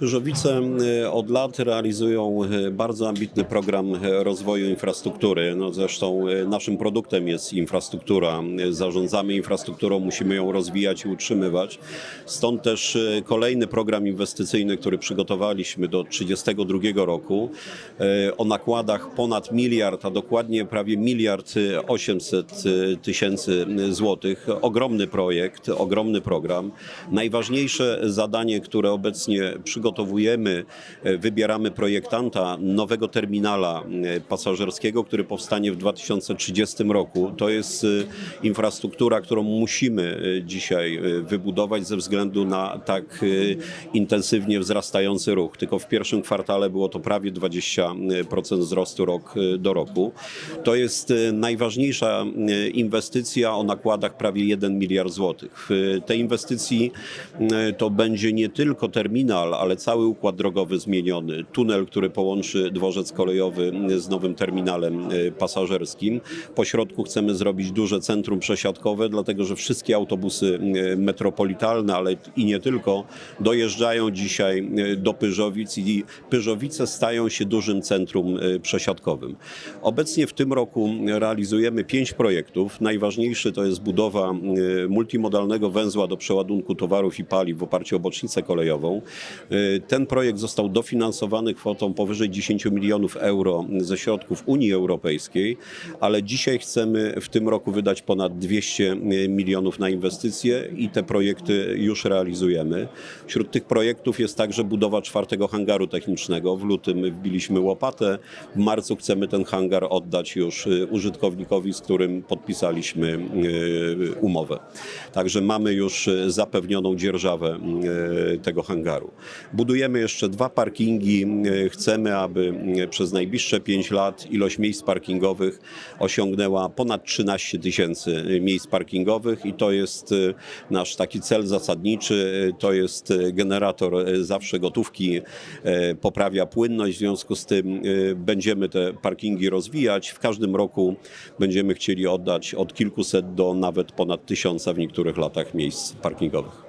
Pyrzowice y, od lat realizują y, bardzo ambitny program y, rozwoju infrastruktury. No zresztą naszym produktem jest infrastruktura. Zarządzamy infrastrukturą, musimy ją rozwijać i utrzymywać. Stąd też kolejny program inwestycyjny, który przygotowaliśmy do 1932 roku o nakładach ponad miliard, a dokładnie prawie miliard y, 800 y, tysięcy złotych. Ogromny projekt, ogromny program. Najważniejsze zadanie, które obecnie przygotowujemy, e, wybieramy projektanta nowego terminala e, pasażerskiego, który powstanie w 2030 roku. To jest e, infrastruktura, którą musimy dzisiaj wybudować ze względu na tak intensywnie wzrastający ruch. Tylko w pierwszym kwartale było to prawie 20% wzrostu rok do roku. To jest najważniejsza inwestycja o nakładach prawie 1 miliard złotych. W tej inwestycji to będzie nie tylko terminal, ale cały układ drogowy zmieniony. Tunel, który połączy dworzec kolejowy z nowym terminalem e, pasażerskim. Po środku chcemy zrobić duże centrum przesiadkowe, dlatego że wszystkie autobusy e, metropolitalne, ale i nie tylko, dojeżdżają dzisiaj e, do Pyrzowic i Pyrzowice stają się dużym centrum przesiadkowym. Obecnie w tym roku realizujemy pięć projektów. Najważniejszy to jest budowa multimodalnego węzła do przeładunku towarów i paliw w oparciu o bocznicę kolejową. Ten projekt został dofinansowany kwotą powyżej 10 milionów euro ze środków Unii Europejskiej, ale dzisiaj chcemy w tym roku wydać ponad 200 milionów na inwestycje i te projekty już realizujemy. Wśród tych projektów jest także budowa czwartego hangaru technicznego. W lutym wbiliśmy łopatę, w marcu chcemy ten hangar oddać już y, użytkownikowi, z którym podpisaliśmy y, umowę. Także mamy już y, zapewnioną dzierżawę tego hangaru. Budujemy jeszcze dwa parkingi. Y, Chcemy, aby y, przez najbliższe 5 lat ilość miejsc parkingowych osiągnęła ponad 13 tysięcy miejsc parkingowych i to jest nasz taki cel zasadniczy. To jest generator zawsze gotówki, poprawia płynność, w związku z tym będziemy te parkingi rozwijać. W każdym roku będziemy chcieli oddać od kilkuset do nawet ponad tysiąca w niektórych latach miejsc parkingowych.